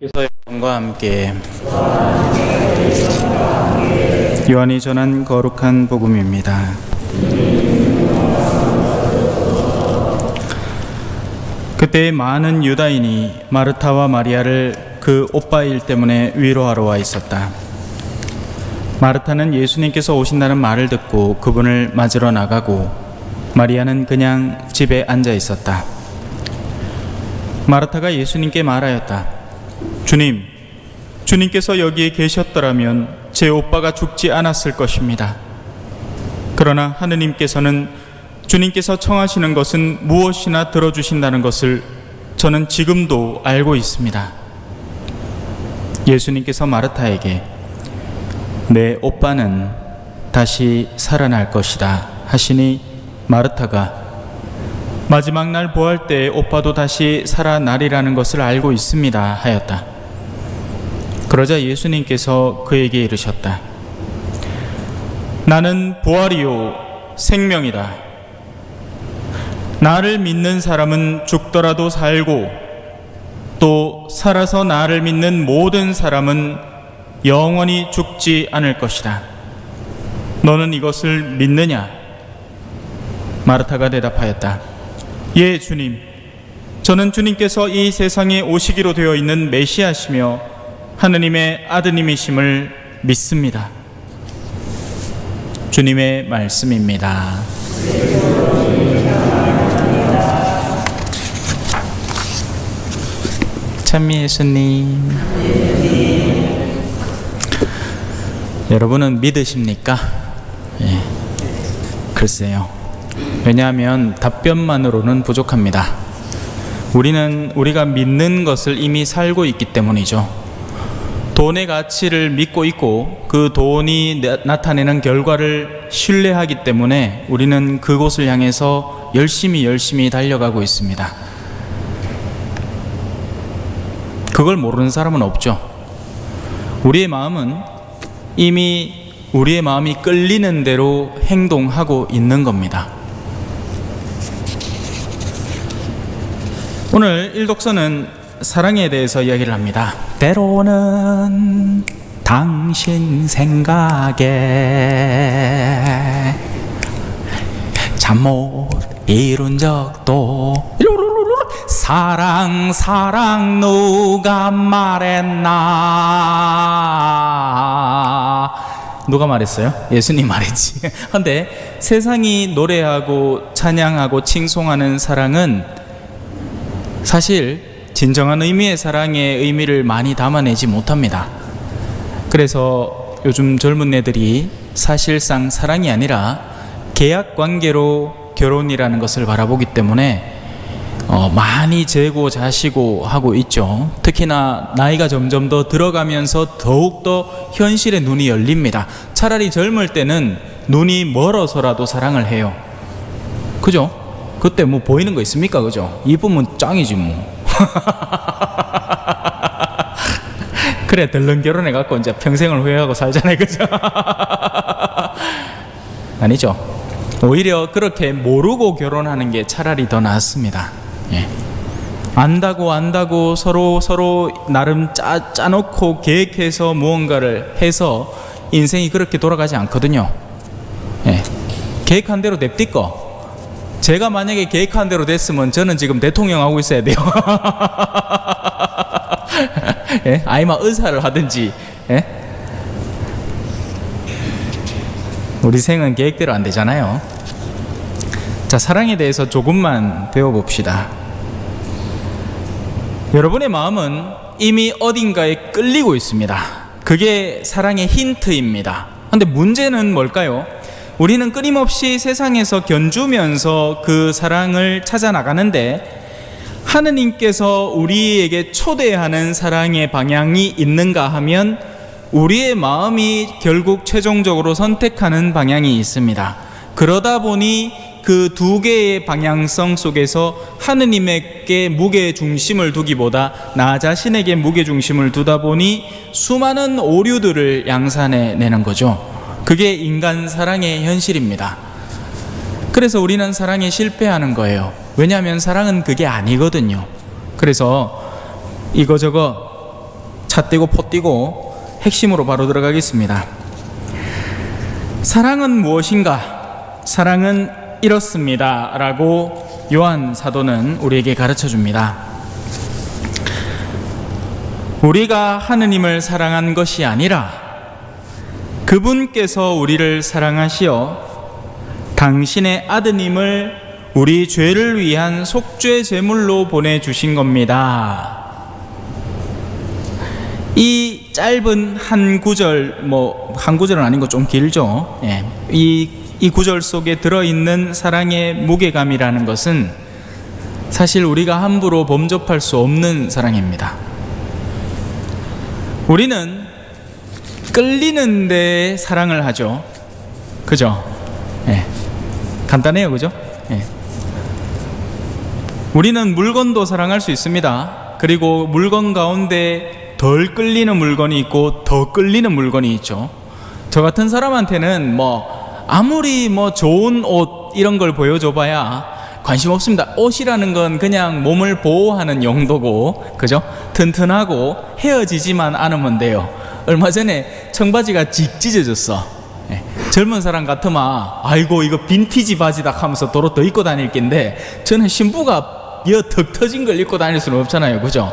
그래서 여러분과 함께 요한이 전한 거룩한 복음입니다. 그때 많은 유다인이 마르타와 마리아를 그 오빠 일 때문에 위로하러 와 있었다. 마르타는 예수님께서 오신다는 말을 듣고 그분을 맞으러 나가고 마리아는 그냥 집에 앉아 있었다. 마르타가 예수님께 말하였다. 주님, 주님께서 여기에 계셨더라면 제 오빠가 죽지 않았을 것입니다. 그러나 하느님께서는 주님께서 청하시는 것은 무엇이나 들어주신다는 것을 저는 지금도 알고 있습니다. 예수님께서 마르타에게 내 오빠는 다시 살아날 것이다 하시니 마르타가 마지막 날 보할 때 오빠도 다시 살아나리라는 것을 알고 있습니다 하였다. 그러자 예수님께서 그에게 이르셨다. 나는 부활이요 생명이다. 나를 믿는 사람은 죽더라도 살고 또 살아서 나를 믿는 모든 사람은 영원히 죽지 않을 것이다. 너는 이것을 믿느냐? 마르타가 대답하였다. 예, 주님. 저는 주님께서 이 세상에 오시기로 되어 있는 메시아시며 하느님의 아드님이심을 믿습니다. 주님의 말씀입니다. 찬미 예수님. 여러분은 믿으십니까? 예. 글쎄요. 왜냐하면 답변만으로는 부족합니다. 우리는 우리가 믿는 것을 이미 살고 있기 때문이죠. 돈의 가치를 믿고 있고 그 돈이 나- 나타내는 결과를 신뢰하기 때문에 우리는 그곳을 향해서 열심히 열심히 달려가고 있습니다. 그걸 모르는 사람은 없죠. 우리의 마음은 이미 우리의 마음이 끌리는 대로 행동하고 있는 겁니다. 오늘 일독서는 사랑에 대해서 이야기를 합니다. 때로는 당신 생각에 잠 못 이룬 적도 사랑 사랑 누가 말했나 누가 말했어요? 예수님 말했지. 근데 세상이 노래하고 찬양하고 칭송하는 사랑은 사실 진정한 의미의 사랑의 의미를 많이 담아내지 못합니다. 그래서 요즘 젊은 애들이 사실상 사랑이 아니라 계약 관계로 결혼이라는 것을 바라보기 때문에 어, 많이 재고 자시고 하고 있죠. 특히나 나이가 점점 더 들어가면서 더욱더 현실의 눈이 열립니다. 차라리 젊을 때는 눈이 멀어서라도 사랑을 해요. 그죠? 그때 뭐 보이는 거 있습니까? 그죠? 이쁘면 짱이지 뭐. 그래 덜렁 결혼해 갖고 이제 평생을 후회하고 살잖아요. 그죠? 아니죠. 오히려 그렇게 모르고 결혼하는 게 차라리 더 낫습니다. 예. 안다고 안다고 서로 서로 나름 짜 짜놓고 계획해서 무언가를 해서 인생이 그렇게 돌아가지 않거든요. 예. 계획한 대로 냅디꺼. 제가 만약에 계획한 대로 됐으면 저는 지금 대통령 하고 있어야 돼요. 예? 아니면 의사를 하든지. 예? 우리 생은 계획대로 안 되잖아요. 자, 사랑에 대해서 조금만 배워봅시다. 여러분의 마음은 이미 어딘가에 끌리고 있습니다. 그게 사랑의 힌트입니다. 근데 문제는 뭘까요? 우리는 끊임없이 세상에서 견주면서 그 사랑을 찾아 나가는데 하느님께서 우리에게 초대하는 사랑의 방향이 있는가 하면 우리의 마음이 결국 최종적으로 선택하는 방향이 있습니다. 그러다 보니 그 두 개의 방향성 속에서 하느님에게 무게 중심을 두기보다 나 자신에게 무게 중심을 두다 보니 수많은 오류들을 양산해 내는 거죠. 그게 인간 사랑의 현실입니다. 그래서 우리는 사랑에 실패하는 거예요. 왜냐하면 사랑은 그게 아니거든요. 그래서 이거저거 차 떼고 포 떼고 핵심으로 바로 들어가겠습니다. 사랑은 무엇인가? 사랑은 이렇습니다. 라고 요한 사도는 우리에게 가르쳐 줍니다. 우리가 하느님을 사랑한 것이 아니라 그분께서 우리를 사랑하시어 당신의 아드님을 우리 죄를 위한 속죄 제물로 보내주신 겁니다. 이 짧은 한 구절, 뭐, 한 구절은 아닌 거 좀 길죠. 예. 이, 이 구절 속에 들어있는 사랑의 무게감이라는 것은 사실 우리가 함부로 범접할 수 없는 사랑입니다. 우리는 끌리는데 사랑을 하죠. 그죠? 예. 간단해요, 그죠? 예. 우리는 물건도 사랑할 수 있습니다. 그리고 물건 가운데 덜 끌리는 물건이 있고 더 끌리는 물건이 있죠. 저 같은 사람한테는 뭐 아무리 뭐 좋은 옷 이런 걸 보여줘봐야 관심 없습니다. 옷이라는 건 그냥 몸을 보호하는 용도고, 그죠? 튼튼하고 헤어지지만 않으면 돼요. 얼마 전에 청바지가 직 찢어졌어. 예. 젊은 사람 같으면 아이고 이거 빈티지 바지다 하면서 도로 더 입고 다닐 낀데 저는 신부가 여턱 터진 걸 입고 다닐 수는 없잖아요, 그죠?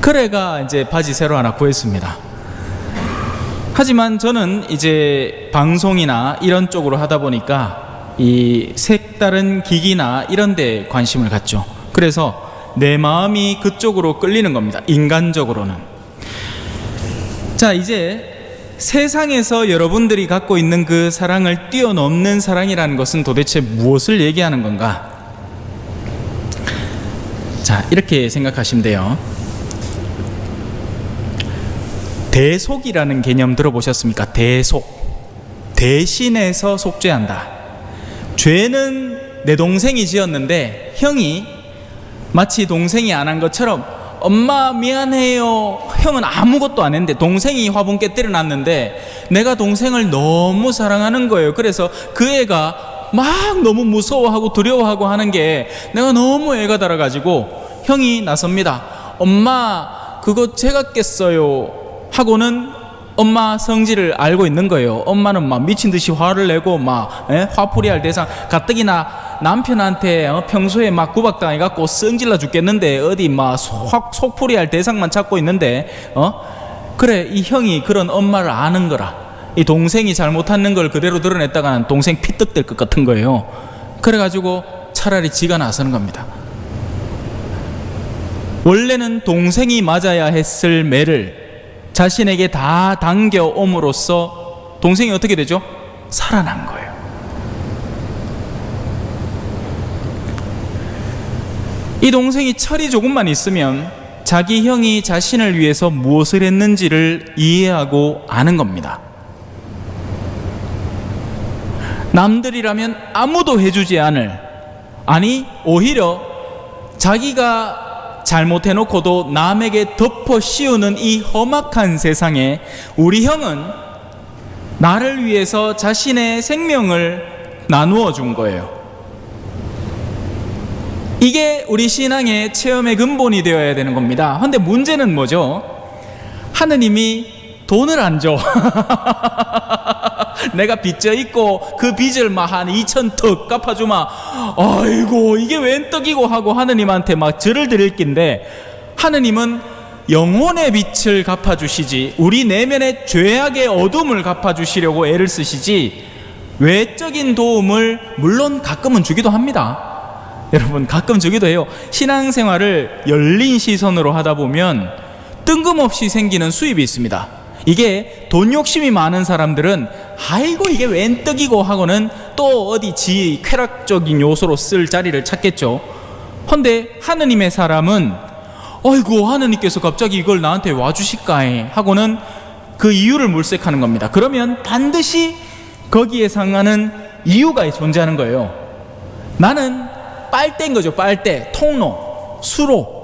그래가 이제 바지 새로 하나 구했습니다. 하지만 저는 이제 방송이나 이런 쪽으로 하다 보니까 이 색다른 기기나 이런 데 관심을 갖죠. 그래서 내 마음이 그쪽으로 끌리는 겁니다. 인간적으로는. 자, 이제 세상에서 여러분들이 갖고 있는 그 사랑을 뛰어넘는 사랑이라는 것은 도대체 무엇을 얘기하는 건가? 자, 이렇게 생각하시면 돼요. 대속이라는 개념 들어보셨습니까? 대속. 대신해서 속죄한다. 죄는 내 동생이 지었는데 형이 마치 동생이 안 한 것처럼 엄마 미안해요. 형은 아무것도 안 했는데 동생이 화분 깨뜨려 놨는데 내가 동생을 너무 사랑하는 거예요. 그래서 그 애가 막 너무 무서워하고 두려워하고 하는 게 내가 너무 애가 달아가지고 형이 나섭니다. 엄마 그거 제가 깼어요. 하고는 엄마 성질을 알고 있는 거예요. 엄마는 막 미친 듯이 화를 내고 막 에? 화풀이 할 대상 가뜩이나 남편한테 어, 평소에 막 구박당해 갖고 성질나 죽겠는데 어디 막 속, 속풀이 할 대상만 찾고 있는데 어 그래 이 형이 그런 엄마를 아는 거라 이 동생이 잘못하는 걸 그대로 드러냈다가는 동생 피떡될 것 같은 거예요. 그래가지고 차라리 지가 나서는 겁니다. 원래는 동생이 맞아야 했을 매를 자신에게 다 당겨옴으로써 동생이 어떻게 되죠? 살아난 거예요. 이 동생이 철이 조금만 있으면 자기 형이 자신을 위해서 무엇을 했는지를 이해하고 아는 겁니다. 남들이라면 아무도 해주지 않을, 아니, 오히려 자기가 잘못해놓고도 남에게 덮어 씌우는 이 험악한 세상에 우리 형은 나를 위해서 자신의 생명을 나누어 준 거예요. 이게 우리 신앙의 체험의 근본이 되어야 되는 겁니다. 근데 문제는 뭐죠? 하느님이 돈을 안 줘. 내가 빚져 있고 그 빚을 막 한 2천 턱 갚아주마. 아이고 이게 웬 떡이고 하고 하느님한테 막 절을 드릴 낀데 하느님은 영혼의 빛을 갚아주시지 우리 내면의 죄악의 어둠을 갚아주시려고 애를 쓰시지 외적인 도움을 물론 가끔은 주기도 합니다. 여러분 가끔 주기도 해요. 신앙생활을 열린 시선으로 하다 보면 뜬금없이 생기는 수입이 있습니다. 이게 돈 욕심이 많은 사람들은 아이고 이게 웬 떡이고 하고는 또 어디 지 쾌락적인 요소로 쓸 자리를 찾겠죠. 헌데 하느님의 사람은 어이구 하느님께서 갑자기 이걸 나한테 와주실까에 하고는 그 이유를 물색하는 겁니다. 그러면 반드시 거기에 상하는 이유가 존재하는 거예요. 나는 빨대인 거죠. 빨대, 통로, 수로.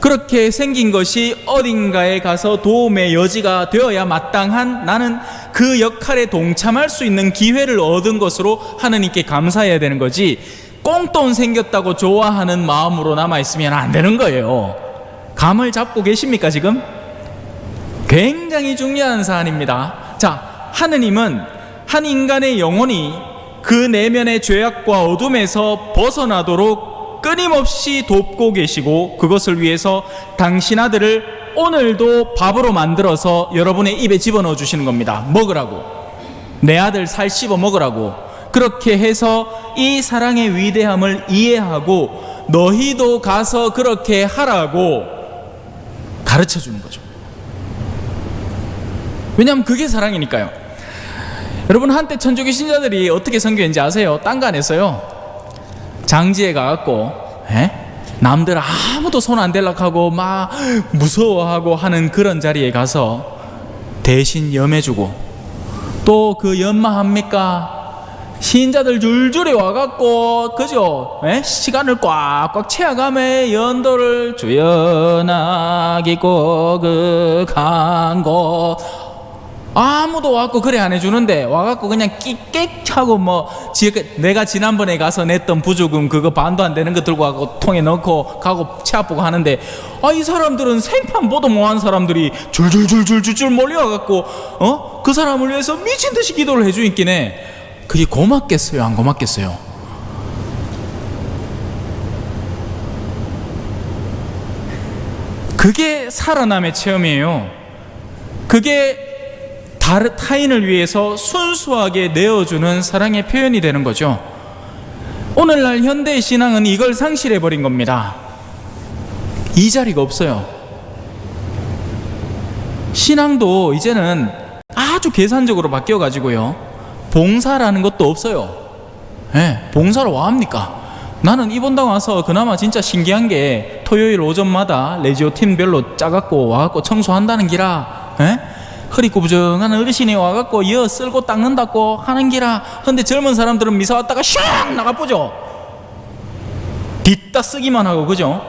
그렇게 생긴 것이 어딘가에 가서 도움의 여지가 되어야 마땅한 나는 그 역할에 동참할 수 있는 기회를 얻은 것으로 하느님께 감사해야 되는 거지. 꽁돈 생겼다고 좋아하는 마음으로 남아 있으면 안 되는 거예요. 감을 잡고 계십니까 지금? 굉장히 중요한 사안입니다. 자, 하느님은 한 인간의 영혼이 그 내면의 죄악과 어둠에서 벗어나도록 끊임없이 돕고 계시고 그것을 위해서 당신 아들을 오늘도 밥으로 만들어서 여러분의 입에 집어넣어 주시는 겁니다. 먹으라고. 내 아들 살 씹어 먹으라고. 그렇게 해서 이 사랑의 위대함을 이해하고 너희도 가서 그렇게 하라고 가르쳐 주는 거죠. 왜냐하면 그게 사랑이니까요. 여러분 한때 천주교 신자들이 어떻게 선교했는지 아세요? 했어요. 장지에 가갖고 에? 남들 아무도 손 안 대락하고 막 무서워하고 하는 그런 자리에 가서 대신 염해주고 또 그 연마합니까? 신자들 줄줄이 와갖고 그죠? 에? 시간을 꽉꽉 채워가며 연도를 주연하기 고극한 곳 아무도 와갖고 그래 안 해주는데 와갖고 그냥 끽끽하고 뭐 지- 내가 지난번에 가서 냈던 부조금 그거 반도 안 되는 거 들고 가고 통에 넣고 가고 체압보고 하는데 아 이 사람들은 생판 보도 못한 사람들이 줄줄줄줄줄줄 몰려와갖고 어? 그 사람을 위해서 미친 듯이 기도를 해주있긴 해 그게 고맙겠어요? 안 고맙겠어요? 그게 살아남의 체험이에요. 그게 타인을 위해서 순수하게 내어주는 사랑의 표현이 되는 거죠. 오늘날 현대의 신앙은 이걸 상실해 버린 겁니다. 이 자리가 없어요. 신앙도 이제는 아주 계산적으로 바뀌어 가지고요. 봉사라는 것도 없어요. 예, 봉사를 와 합니까? 나는 이번당 와서 그나마 진짜 신기한 게 토요일 오전마다 레지오 팀별로 짜갖고 와갖고 청소한다는 기라. 예? 허리구부정한 어르신이 와갖고 여 쓸고 닦는다고 하는 기라 근데 젊은 사람들은 미사 왔다가 샥 나가보죠. 뒷다 쓰기만 하고 그죠?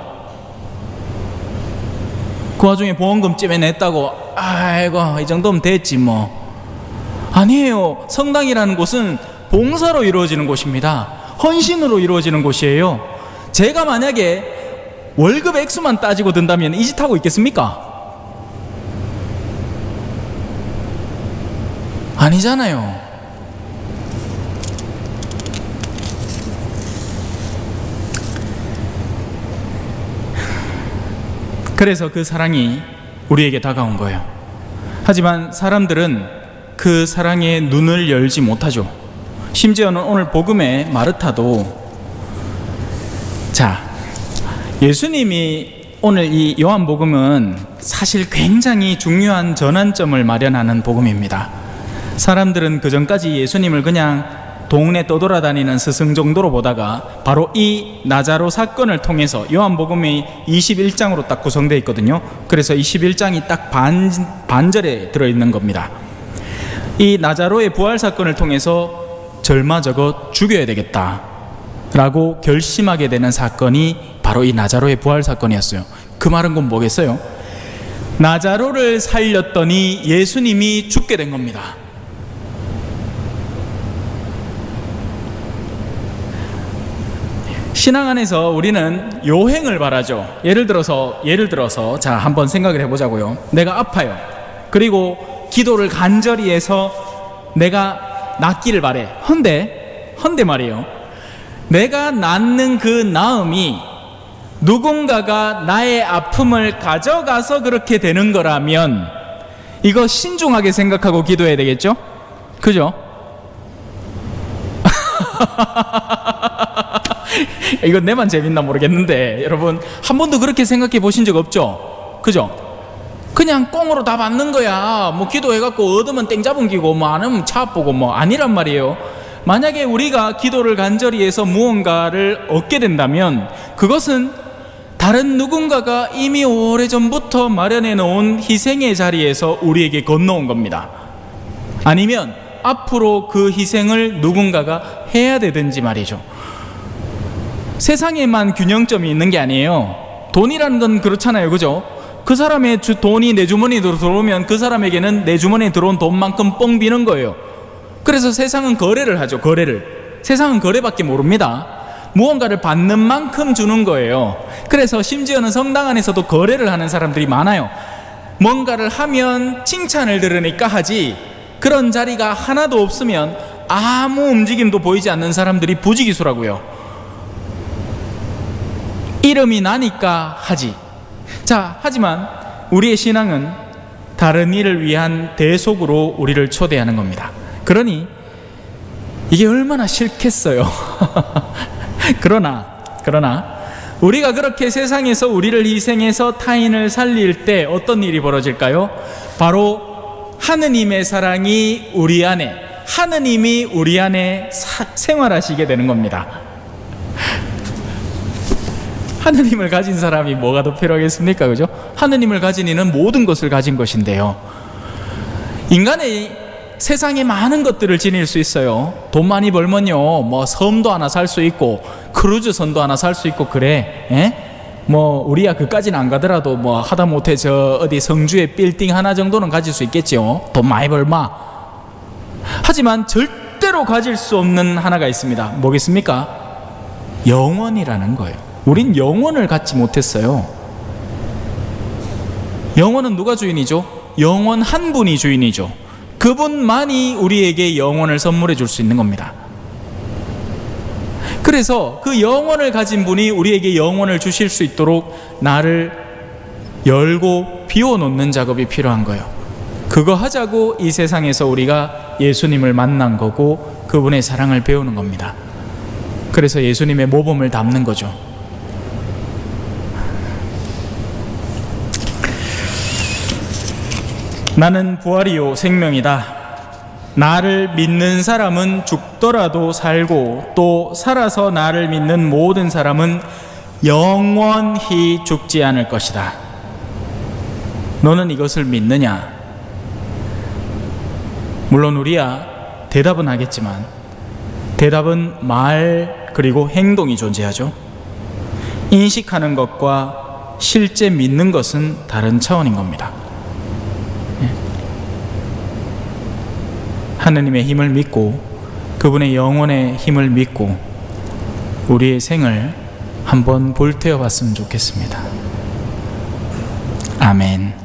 그 와중에 보험금 쯤에 냈다고 아이고 이 정도면 됐지 뭐. 아니에요. 성당이라는 곳은 봉사로 이루어지는 곳입니다. 헌신으로 이루어지는 곳이에요. 제가 만약에 월급 액수만 따지고 든다면 이 짓 하고 있겠습니까? 아니잖아요. 그래서 그 사랑이 우리에게 다가온 거예요. 하지만 사람들은 그 사랑에 눈을 열지 못하죠. 심지어는 오늘 복음의 마르타도 자, 예수님이 오늘 이 요한 복음은 사실 굉장히 중요한 전환점을 마련하는 복음입니다. 사람들은 그 전까지 예수님을 그냥 동네 떠돌아다니는 스승 정도로 보다가 바로 이 나자로 사건을 통해서 요한복음이 21장으로 딱 구성되어 있거든요. 그래서 21장이 딱 반, 반절에 들어있는 겁니다. 이 나자로의 부활 사건을 통해서 절마 저거 죽여야 되겠다. 라고 결심하게 되는 사건이 바로 이 나자로의 부활 사건이었어요. 그 말은 곧 뭐겠어요? 나자로를 살렸더니 예수님이 죽게 된 겁니다. 신앙 안에서 우리는 요행을 바라죠. 예를 들어서 예를 들어서 자 한번 생각을 해보자고요. 내가 아파요. 그리고 기도를 간절히 해서 내가 낫기를 바래. 헌데 헌데 말이에요. 내가 낫는 그 나음이 누군가가 나의 아픔을 가져가서 그렇게 되는 거라면 이거 신중하게 생각하고 기도해야 되겠죠? 그죠? 이건 내만 재밌나 모르겠는데 여러분 한 번도 그렇게 생각해 보신 적 없죠? 그죠? 그냥 꽁으로 다 받는 거야. 뭐 기도해갖고 얻으면 땡 잡은 기고 뭐 안 하면 차 보고 뭐 아니란 말이에요. 만약에 우리가 기도를 간절히 해서 무언가를 얻게 된다면 그것은 다른 누군가가 이미 오래전부터 마련해 놓은 희생의 자리에서 우리에게 건너온 겁니다. 아니면 앞으로 그 희생을 누군가가 해야 되든지 말이죠. 세상에만 균형점이 있는 게 아니에요. 돈이라는 건 그렇잖아요. 그죠? 그 사람의 주, 돈이 내 주머니에 들어오면 그 사람에게는 내 주머니에 들어온 돈만큼 뻥 비는 거예요. 그래서 세상은 거래를 하죠. 거래를. 세상은 거래밖에 모릅니다. 무언가를 받는 만큼 주는 거예요. 그래서 심지어는 성당 안에서도 거래를 하는 사람들이 많아요. 뭔가를 하면 칭찬을 들으니까 하지 그런 자리가 하나도 없으면 아무 움직임도 보이지 않는 사람들이 부지기수라고요. 이름이 나니까 하지. 자, 하지만 우리의 신앙은 다른 일을 위한 대속으로 우리를 초대하는 겁니다. 그러니 이게 얼마나 싫겠어요. 그러나, 그러나, 우리가 그렇게 세상에서 우리를 희생해서 타인을 살릴 때 어떤 일이 벌어질까요? 바로 하느님의 사랑이 우리 안에, 하느님이 우리 안에 사- 생활하시게 되는 겁니다. 하느님을 가진 사람이 뭐가 더 필요하겠습니까? 그죠? 하느님을 가진 이는 모든 것을 가진 것인데요. 인간의 세상에 많은 것들을 지닐 수 있어요. 돈 많이 벌면요, 뭐 섬도 하나 살 수 있고 크루즈 선도 하나 살 수 있고 그래. 예? 뭐 우리야 그까지는 안 가더라도 뭐 하다 못해 저 어디 성주에 빌딩 하나 정도는 가질 수 있겠지요. 돈 많이 벌마. 하지만 절대로 가질 수 없는 하나가 있습니다. 뭐겠습니까? 영원이라는 거예요. 우린 영원을 갖지 못했어요. 영원은 누가 주인이죠? 영원 한 분이 주인이죠. 그분만이 우리에게 영원을 선물해 줄 수 있는 겁니다. 그래서 그 영원을 가진 분이 우리에게 영원을 주실 수 있도록 나를 열고 비워 놓는 작업이 필요한 거예요. 그거 하자고 이 세상에서 우리가 예수님을 만난 거고 그분의 사랑을 배우는 겁니다. 그래서 예수님의 모범을 담는 거죠. 나는 부활이요 생명이다. 나를 믿는 사람은 죽더라도 살고 또 살아서 나를 믿는 모든 사람은 영원히 죽지 않을 것이다. 너는 이것을 믿느냐? 물론 우리야 대답은 하겠지만 대답은 말 그리고 행동이 존재하죠. 인식하는 것과 실제 믿는 것은 다른 차원인 겁니다. 하느님의 힘을 믿고 그분의 영혼의 힘을 믿고 우리의 생을 한번 볼테어 봤으면 좋겠습니다. 아멘.